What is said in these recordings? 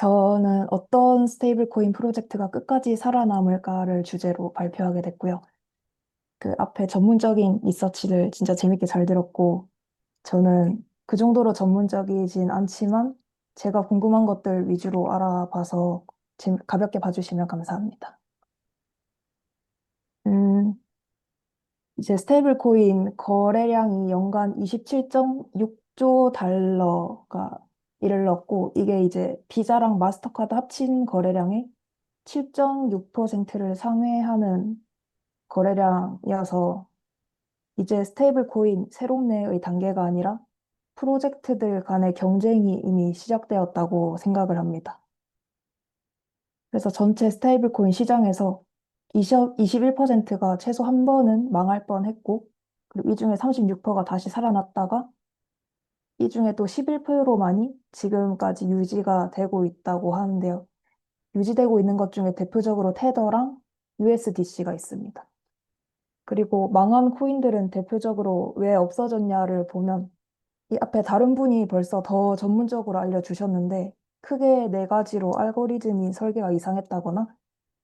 저는 어떤 스테이블 코인 프로젝트가 끝까지 살아남을까를 주제로 발표하게 됐고요. 그 앞에 전문적인 리서치를 진짜 재밌게 잘 들었고, 저는 그 정도로 전문적이진 않지만 제가 궁금한 것들 위주로 알아봐서 재- 가볍게 봐주시면 감사합니다. 음, 이제 스테이블 코인 거래량이 연간 27.6조 달러가 이르렀고, 이게 이제 비자랑 마스터카드 합친 거래량의 7.6%를 상회하는 거래량이어서 이제 스테이블 코인 새롭네의 단계가 아니라 프로젝트들 간의 경쟁이 이미 시작되었다고 생각을 합니다. 그래서 전체 스테이블 코인 시장에서 20, 21%가 최소 한 번은 망할 뻔 했고, 그리고 이 중에 36%가 다시 살아났다가 이 중에 또 11%만이 지금까지 유지가 되고 있다고 하는데요. 유지되고 있는 것 중에 대표적으로 테더랑 USDC가 있습니다. 그리고 망한 코인들은 대표적으로 왜 없어졌냐를 보면 이 앞에 다른 분이 벌써 더 전문적으로 알려주셨는데 크게 네 가지로 알고리즘이 설계가 이상했다거나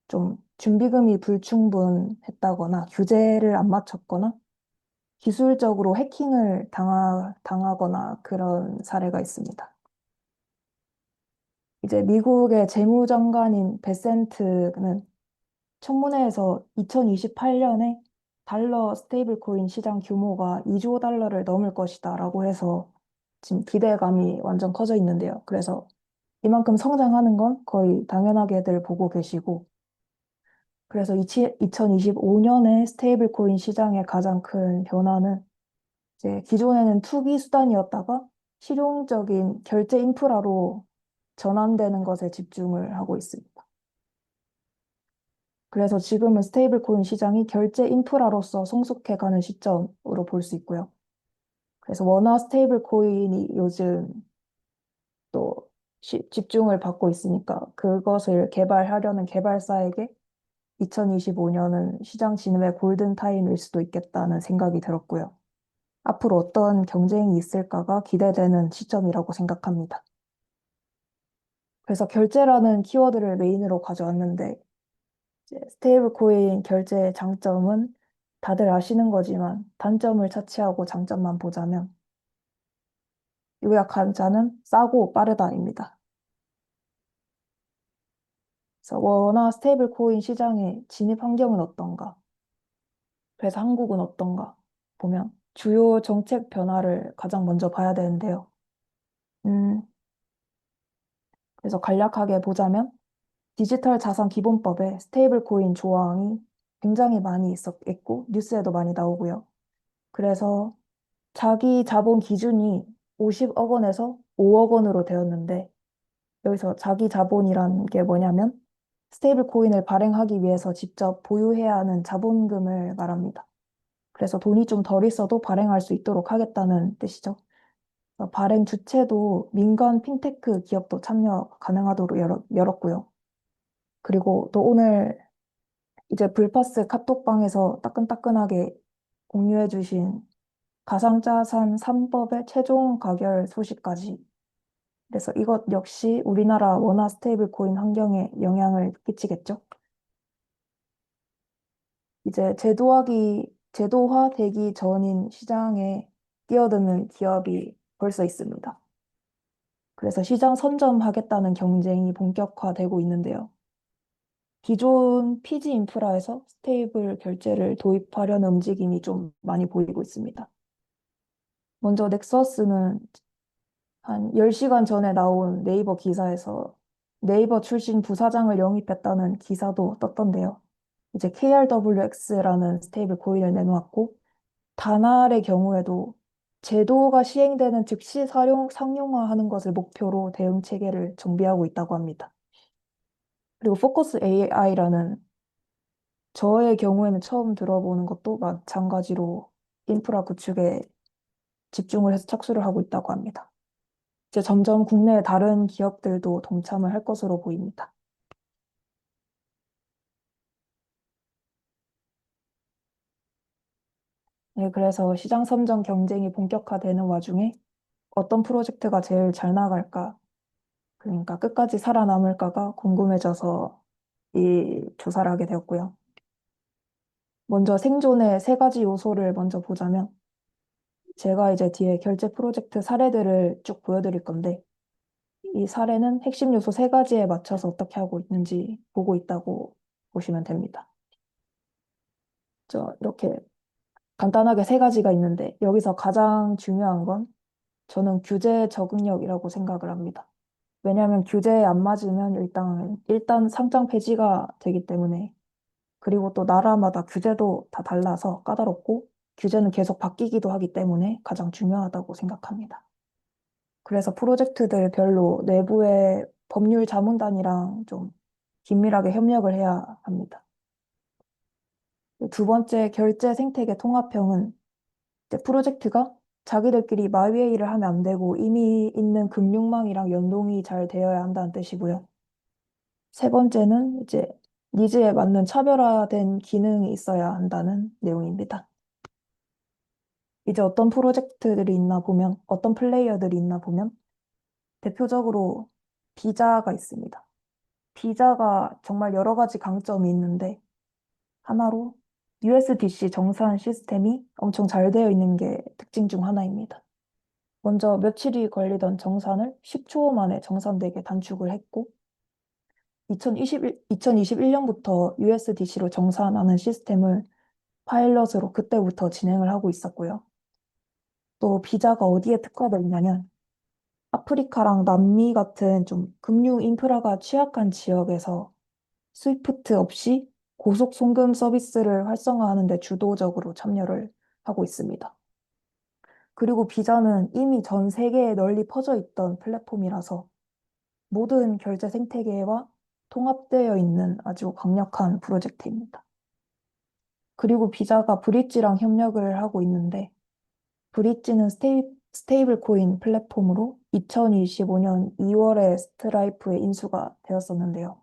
좀 준비금이 불충분했다거나 규제를 안 맞췄거나 기술적으로 해킹을 당하, 당하거나 그런 사례가 있습니다. 이제 미국의 재무장관인 베센트는 청문회에서 2028년에 달러 스테이블 코인 시장 규모가 2조 달러를 넘을 것이다 라고 해서 지금 기대감이 완전 커져 있는데요. 그래서 이만큼 성장하는 건 거의 당연하게들 보고 계시고 그래서 2025년에 스테이블 코인 시장의 가장 큰 변화는 이제 기존에는 투기 수단이었다가 실용적인 결제 인프라로 전환되는 것에 집중을 하고 있습니다. 그래서 지금은 스테이블 코인 시장이 결제 인프라로서 성숙해가는 시점으로 볼 수 있고요. 그래서 원화 스테이블 코인이 요즘 또 시- 집중을 받고 있으니까 그것을 개발하려는 개발사에게 2025년은 시장 진입의 골든타임일 수도 있겠다는 생각이 들었고요. 앞으로 어떤 경쟁이 있을까가 기대되는 시점이라고 생각합니다. 그래서 결제라는 키워드를 메인으로 가져왔는데 스테이블 코인 결제의 장점은 다들 아시는 거지만 단점을 차치하고 장점만 보자면 요약하자는 싸고 빠르다입니다. 그래서 원화 스테이블 코인 시장의 진입 환경은 어떤가? 그래서 한국은 어떤가? 보면 주요 정책 변화를 가장 먼저 봐야 되는데요. 음, 그래서 간략하게 보자면 디지털 자산 기본법에 스테이블 코인 조항이 굉장히 많이 있었고 뉴스에도 많이 나오고요. 그래서 자기 자본 기준이 50억 원에서 5억 원으로 되었는데 여기서 자기 자본이란 게 뭐냐면 스테이블 코인을 발행하기 위해서 직접 보유해야 하는 자본금을 말합니다. 그래서 돈이 좀 덜 있어도 발행할 수 있도록 하겠다는 뜻이죠. 발행 주체도 민간 핀테크 기업도 참여 가능하도록 열었, 열었고요. 그리고 또 오늘 이제 불파스 카톡방에서 따끈따끈하게 공유해 주신 가상자산 3법의 최종 가결 소식까지. 그래서 이것 역시 우리나라 원화 스테이블 코인 환경에 영향을 끼치겠죠. 이제 제도화기, 제도화 되기 전인 시장에 뛰어드는 기업이 벌써 있습니다. 그래서 시장 선점하겠다는 경쟁이 본격화되고 있는데요. 기존 피지 인프라에서 스테이블 결제를 도입하려는 움직임이 좀 많이 보이고 있습니다. 먼저 넥서스는 한 10시간 전에 나온 네이버 기사에서 네이버 출신 부사장을 영입했다는 기사도 떴던데요. 이제 KRWX라는 스테이블 코인을 내놓았고, 다날의 경우에도 제도가 시행되는 즉시 사용, 상용화하는 것을 목표로 대응 체계를 정비하고 있다고 합니다. 그리고 포커스 AI라는 저의 경우에는 처음 들어보는 것도 마찬가지로 인프라 구축에 집중을 해서 착수를 하고 있다고 합니다. 이제 점점 국내의 다른 기업들도 동참을 할 것으로 보입니다. 네, 그래서 시장 선정 경쟁이 본격화되는 와중에 어떤 프로젝트가 제일 잘 나갈까? 그러니까 끝까지 살아남을까가 궁금해져서 이 조사를 하게 되었고요. 먼저 생존의 세 가지 요소를 먼저 보자면 제가 이제 뒤에 결제 프로젝트 사례들을 쭉 보여드릴 건데 이 사례는 핵심 요소 세 가지에 맞춰서 어떻게 하고 있는지 보고 있다고 보시면 됩니다. 저 이렇게 간단하게 세 가지가 있는데 여기서 가장 중요한 건 저는 규제 적응력이라고 생각을 합니다. 왜냐하면 규제에 안 맞으면 일단 일단 상장 폐지가 되기 때문에 그리고 또 나라마다 규제도 다 달라서 까다롭고 규제는 계속 바뀌기도 하기 때문에 가장 중요하다고 생각합니다. 그래서 프로젝트들 별로 내부의 법률 자문단이랑 좀 긴밀하게 협력을 해야 합니다. 두 번째 결제 생태계 통합형은 프로젝트가 자기들끼리 마회의를 하면 안 되고 이미 있는 금융망이랑 연동이 잘 되어야 한다는 뜻이고요. 세 번째는 이제 니즈에 맞는 차별화된 기능이 있어야 한다는 내용입니다. 이제 어떤 프로젝트들이 있나 보면, 어떤 플레이어들이 있나 보면, 대표적으로 비자가 있습니다. 비자가 정말 여러 가지 강점이 있는데, 하나로 USDC 정산 시스템이 엄청 잘 되어 있는 게 특징 중 하나입니다. 먼저 며칠이 걸리던 정산을 10초 만에 정산되게 단축을 했고, 2021, 2021년부터 USDC로 정산하는 시스템을 파일럿으로 그때부터 진행을 하고 있었고요. 또 비자가 어디에 특화되어 있냐면 아프리카랑 남미 같은 좀 금융 인프라가 취약한 지역에서 스위프트 없이 고속 송금 서비스를 활성화하는 데 주도적으로 참여를 하고 있습니다. 그리고 비자는 이미 전 세계에 널리 퍼져 있던 플랫폼이라서 모든 결제 생태계와 통합되어 있는 아주 강력한 프로젝트입니다. 그리고 비자가 브릿지랑 협력을 하고 있는데 브릿지는 스테이, 스테이블 코인 플랫폼으로 2025년 2월에 스트라이프에 인수가 되었었는데요.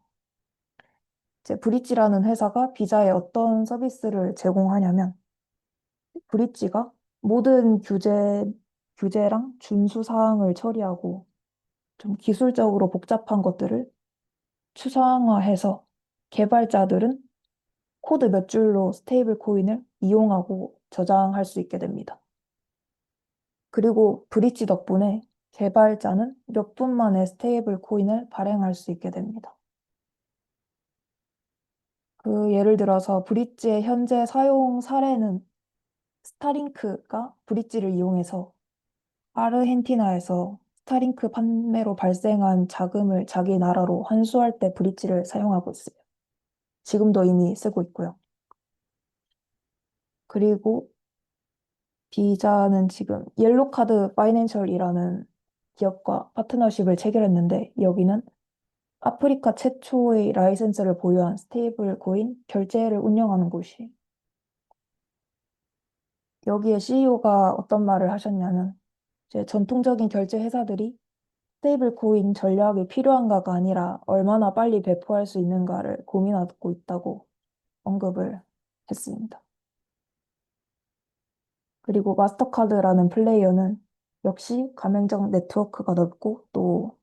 이제 브릿지라는 회사가 비자에 어떤 서비스를 제공하냐면 브릿지가 모든 규제, 규제랑 준수 사항을 처리하고 좀 기술적으로 복잡한 것들을 추상화해서 개발자들은 코드 몇 줄로 스테이블 코인을 이용하고 저장할 수 있게 됩니다. 그리고 브릿지 덕분에 개발자는 몇 분 만에 스테이블 코인을 발행할 수 있게 됩니다. 그 예를 들어서 브릿지의 현재 사용 사례는 스타링크가 브릿지를 이용해서 아르헨티나에서 스타링크 판매로 발생한 자금을 자기 나라로 환수할 때 브릿지를 사용하고 있어요. 지금도 이미 쓰고 있고요. 그리고 비자는 지금 옐로카드 파이낸셜이라는 기업과 파트너십을 체결했는데 여기는 아프리카 최초의 라이센스를 보유한 스테이블 코인 결제를 운영하는 곳이 여기에 CEO가 어떤 말을 하셨냐면 이제 전통적인 결제 회사들이 스테이블 코인 전략이 필요한가가 아니라 얼마나 빨리 배포할 수 있는가를 고민하고 있다고 언급을 했습니다. 그리고 마스터카드라는 플레이어는 역시 가맹점 네트워크가 넓고 또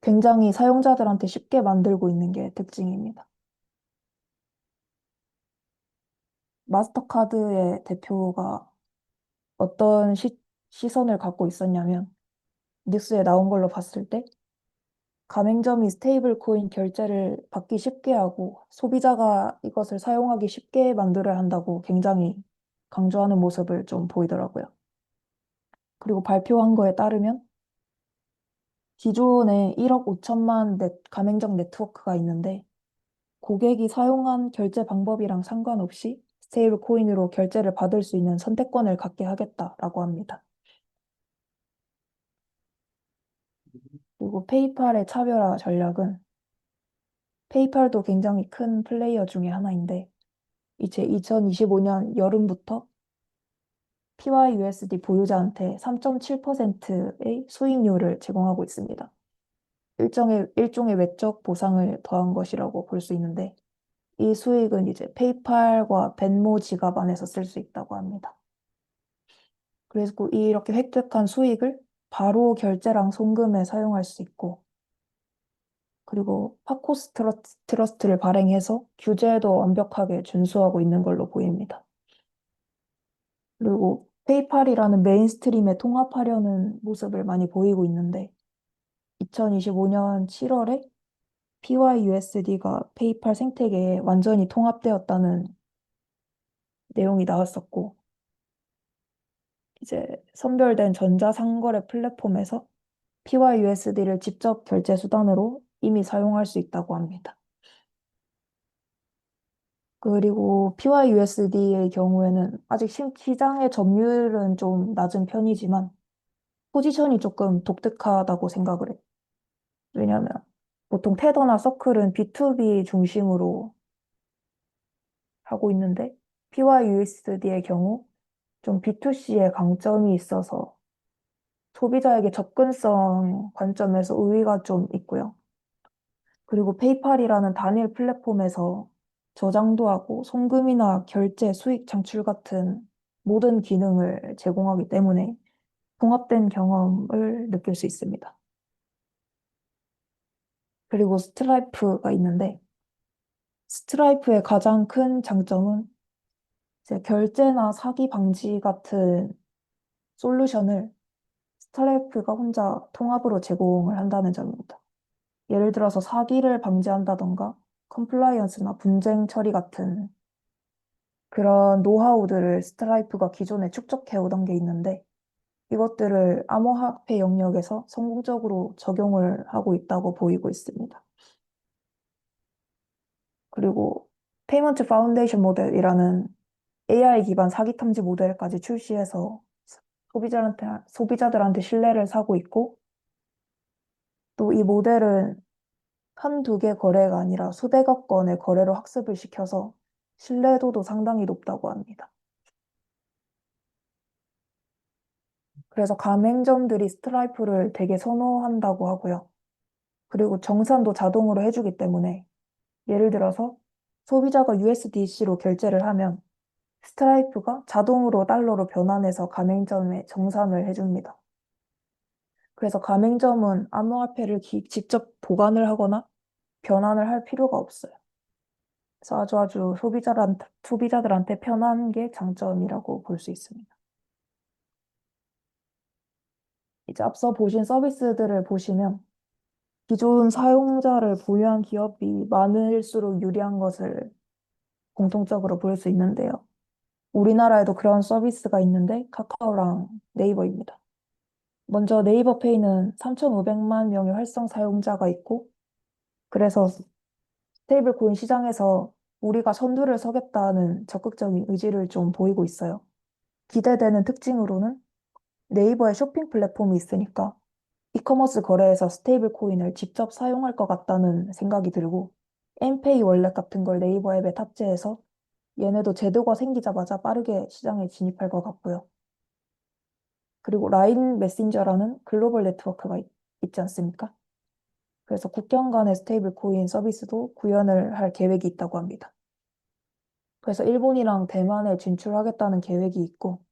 굉장히 사용자들한테 쉽게 만들고 있는 게 특징입니다. 마스터카드의 대표가 어떤 시, 시선을 갖고 있었냐면 뉴스에 나온 걸로 봤을 때 가맹점이 스테이블 코인 결제를 받기 쉽게 하고 소비자가 이것을 사용하기 쉽게 만들어야 한다고 굉장히 강조하는 모습을 좀 보이더라고요. 그리고 발표한 거에 따르면 기존에 1억 5천만 넷, 가맹점 네트워크가 있는데 고객이 사용한 결제 방법이랑 상관없이 스테이블 코인으로 결제를 받을 수 있는 선택권을 갖게 하겠다라고 합니다. 그리고 페이팔의 차별화 전략은 페이팔도 굉장히 큰 플레이어 중에 하나인데 이제 2025년 여름부터 PYUSD 보유자한테 3.7%의 수익률을 제공하고 있습니다. 일정의, 일종의 외적 보상을 더한 것이라고 볼 수 있는데 이 수익은 이제 페이팔과 벤모 지갑 안에서 쓸 수 있다고 합니다. 그리고 이렇게 획득한 수익을 바로 결제랑 송금에 사용할 수 있고 그리고 파코스 트러- 트러스트를 발행해서 규제도 완벽하게 준수하고 있는 걸로 보입니다. 그리고 페이팔이라는 메인스트림에 통합하려는 모습을 많이 보이고 있는데 2025년 7월에 PYUSD가 페이팔 생태계에 완전히 통합되었다는 내용이 나왔었고 이제 선별된 전자상거래 플랫폼에서 PYUSD를 직접 결제 수단으로 이미 사용할 수 있다고 합니다. 그리고 PYUSD의 경우에는 아직 시- 시장의 점유율은 좀 낮은 편이지만 포지션이 조금 독특하다고 생각을 해요. 왜냐하면 보통 테더나 서클은 B2B 중심으로 하고 있는데 PYUSD의 경우 좀 B2C의 강점이 있어서 소비자에게 접근성 관점에서 우위가 좀 있고요. 그리고 페이팔이라는 단일 플랫폼에서 저장도 하고 송금이나 결제, 수익 창출 같은 모든 기능을 제공하기 때문에 통합된 경험을 느낄 수 있습니다. 그리고 스트라이프가 있는데 스트라이프의 가장 큰 장점은 결제나 사기 방지 같은 솔루션을 스트라이프가 혼자 통합으로 제공을 한다는 점입니다. 예를 들어서 사기를 방지한다던가 컴플라이언스나 분쟁 처리 같은 그런 노하우들을 스트라이프가 기존에 축적해 오던 게 있는데 이것들을 암호화폐 영역에서 성공적으로 적용을 하고 있다고 보이고 있습니다. 그리고 페이먼트 파운데이션 모델이라는 AI 기반 사기 탐지 모델까지 출시해서 소비자한테, 소비자들한테 신뢰를 사고 있고 또 이 모델은 한두 개 거래가 아니라 수백억 건의 거래로 학습을 시켜서 신뢰도도 상당히 높다고 합니다. 그래서 가맹점들이 스트라이프를 되게 선호한다고 하고요. 그리고 정산도 자동으로 해주기 때문에 예를 들어서 소비자가 USDC로 결제를 하면 스트라이프가 자동으로 달러로 변환해서 가맹점에 정산을 해줍니다. 그래서 가맹점은 암호화폐를 기- 직접 보관을 하거나 변환을 할 필요가 없어요. 그래서 아주 아주 소비자한테, 소비자들한테 편한 게 장점이라고 볼 수 있습니다. 이제 앞서 보신 서비스들을 보시면 기존 사용자를 보유한 기업이 많을수록 유리한 것을 공통적으로 볼 수 있는데요. 우리나라에도 그런 서비스가 있는데 카카오랑 네이버입니다. 먼저 네이버 페이는 3,500만 명의 활성 사용자가 있고 그래서 스테이블 코인 시장에서 우리가 선두를 서겠다는 적극적인 의지를 좀 보이고 있어요. 기대되는 특징으로는 네이버에 쇼핑 플랫폼이 있으니까 이커머스 거래에서 스테이블 코인을 직접 사용할 것 같다는 생각이 들고 엔페이 월렛 같은 걸 네이버 앱에 탑재해서 얘네도 제도가 생기자마자 빠르게 시장에 진입할 것 같고요. 그리고 라인 메신저라는 글로벌 네트워크가 있, 있지 않습니까? 그래서 국경 간의 스테이블 코인 서비스도 구현을 할 계획이 있다고 합니다. 그래서 일본이랑 대만에 진출하겠다는 계획이 있고,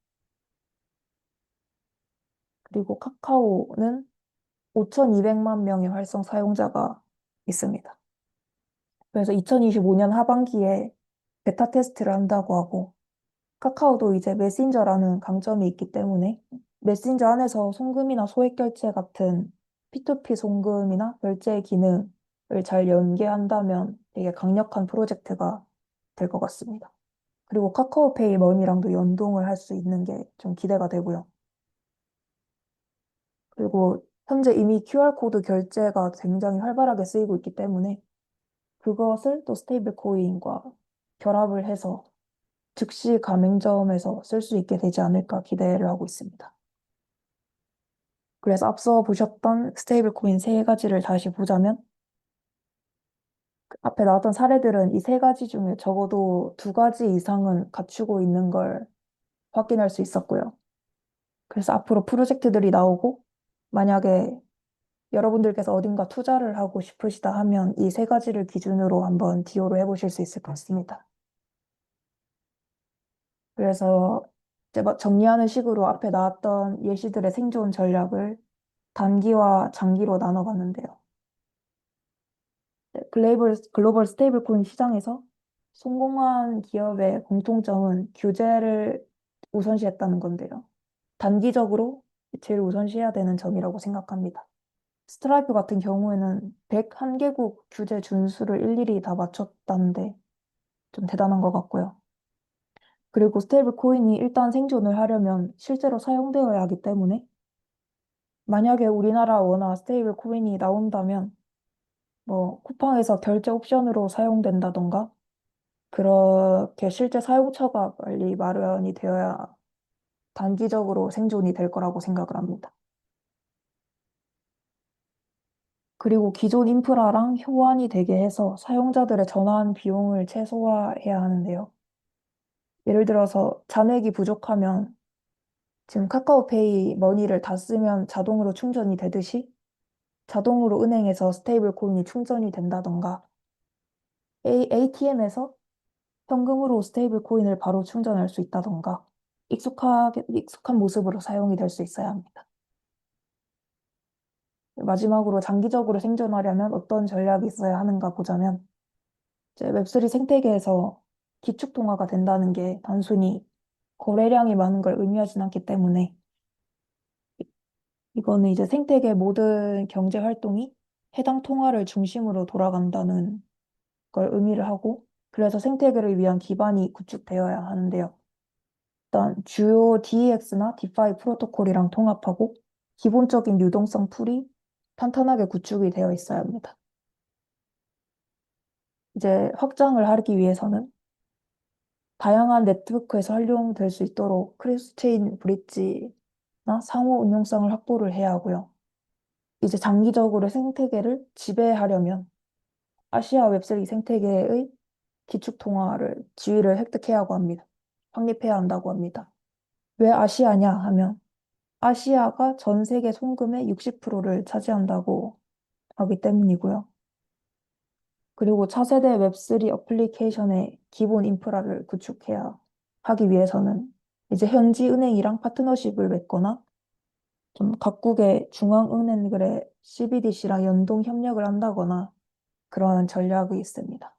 그리고 카카오는 5,200만 명의 활성 사용자가 있습니다. 그래서 2025년 하반기에 베타 테스트를 한다고 하고, 카카오도 이제 메신저라는 강점이 있기 때문에 메신저 안에서 송금이나 소액 결제 같은 P2P 송금이나 결제 기능을 잘 연계한다면 되게 강력한 프로젝트가 될 것 같습니다. 그리고 카카오페이 머니랑도 연동을 할 수 있는 게 좀 기대가 되고요. 그리고 현재 이미 QR코드 결제가 굉장히 활발하게 쓰이고 있기 때문에 그것을 또 스테이블 코인과 결합을 해서 즉시 가맹점에서 쓸 수 있게 되지 않을까 기대를 하고 있습니다. 그래서 앞서 보셨던 스테이블 코인 세 가지를 다시 보자면 그 앞에 나왔던 사례들은 이 세 가지 중에 적어도 두 가지 이상은 갖추고 있는 걸 확인할 수 있었고요. 그래서 앞으로 프로젝트들이 나오고 만약에 여러분들께서 어딘가 투자를 하고 싶으시다 하면 이 세 가지를 기준으로 한번 디오로 해보실 수 있을 것 같습니다. 그래서 이제 뭐 정리하는 식으로 앞에 나왔던 예시들의 생존 전략을 단기와 장기로 나눠봤는데요. 네, 글로벌, 글로벌 스테이블 코인 시장에서 성공한 기업의 공통점은 규제를 우선시했다는 건데요. 단기적으로 제일 우선시해야 되는 점이라고 생각합니다. 스트라이프 같은 경우에는 101개국 규제 준수를 일일이 다 맞췄다는데 좀 대단한 것 같고요. 그리고 스테이블 코인이 일단 생존을 하려면 실제로 사용되어야 하기 때문에 만약에 우리나라 원화 스테이블 코인이 나온다면 뭐 쿠팡에서 결제 옵션으로 사용된다던가 그렇게 실제 사용처가 빨리 마련이 되어야 단기적으로 생존이 될 거라고 생각을 합니다. 그리고 기존 인프라랑 호환이 되게 해서 사용자들의 전환 비용을 최소화해야 하는데요. 예를 들어서 잔액이 부족하면 지금 카카오페이 머니를 다 쓰면 자동으로 충전이 되듯이 자동으로 은행에서 스테이블 코인이 충전이 된다던가 ATM에서 현금으로 스테이블 코인을 바로 충전할 수 있다던가 익숙하게, 익숙한 모습으로 사용이 될 수 있어야 합니다. 마지막으로 장기적으로 생존하려면 어떤 전략이 있어야 하는가 보자면 이제 웹3 생태계에서 기축통화가 된다는 게 단순히 거래량이 많은 걸 의미하진 않기 때문에 이거는 이제 생태계 모든 경제 활동이 해당 통화를 중심으로 돌아간다는 걸 의미를 하고 그래서 생태계를 위한 기반이 구축되어야 하는데요. 일단 주요 DEX나 DeFi 프로토콜이랑 통합하고 기본적인 유동성 풀이 탄탄하게 구축이 되어 있어야 합니다. 이제 확장을 하기 위해서는 다양한 네트워크에서 활용될 수 있도록 크로스체인 브릿지나 상호 운용성을 확보를 해야 하고요. 이제 장기적으로 생태계를 지배하려면 아시아 웹3 생태계의 기축 통화를 지위를 획득해야 하고 합니다. 확립해야 한다고 합니다. 왜 아시아냐 하면 아시아가 전 세계 송금의 60%를 차지한다고 하기 때문이고요. 그리고 차세대 웹3 어플리케이션의 기본 인프라를 구축해야 하기 위해서는 이제 현지 은행이랑 파트너십을 맺거나 좀 각국의 중앙은행들의 CBDC랑 연동 협력을 한다거나 그런 전략이 있습니다.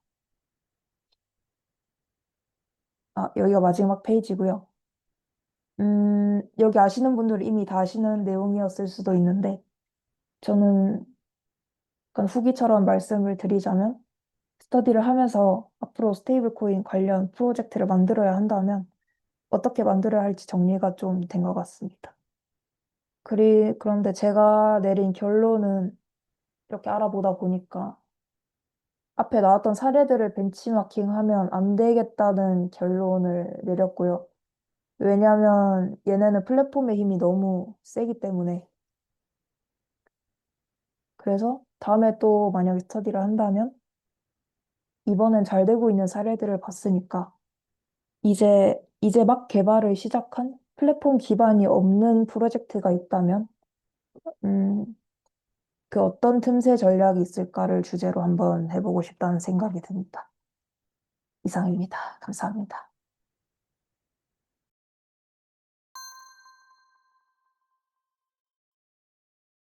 아, 여기가 마지막 페이지고요. 음, 여기 아시는 분들은 이미 다 아시는 내용이었을 수도 있는데 저는 약간 후기처럼 말씀을 드리자면 스터디를 하면서 앞으로 스테이블 코인 관련 프로젝트를 만들어야 한다면 어떻게 만들어야 할지 정리가 좀 된 것 같습니다. 그리, 그런데 제가 내린 결론은 이렇게 알아보다 보니까 앞에 나왔던 사례들을 벤치마킹하면 안 되겠다는 결론을 내렸고요. 왜냐하면 얘네는 플랫폼의 힘이 너무 세기 때문에. 그래서 다음에 또 만약에 스터디를 한다면 이번엔 잘 되고 있는 사례들을 봤으니까 이제 이제 막 개발을 시작한 플랫폼 기반이 없는 프로젝트가 있다면 음, 그 어떤 틈새 전략이 있을까를 주제로 한번 해보고 싶다는 생각이 듭니다. 이상입니다. 감사합니다.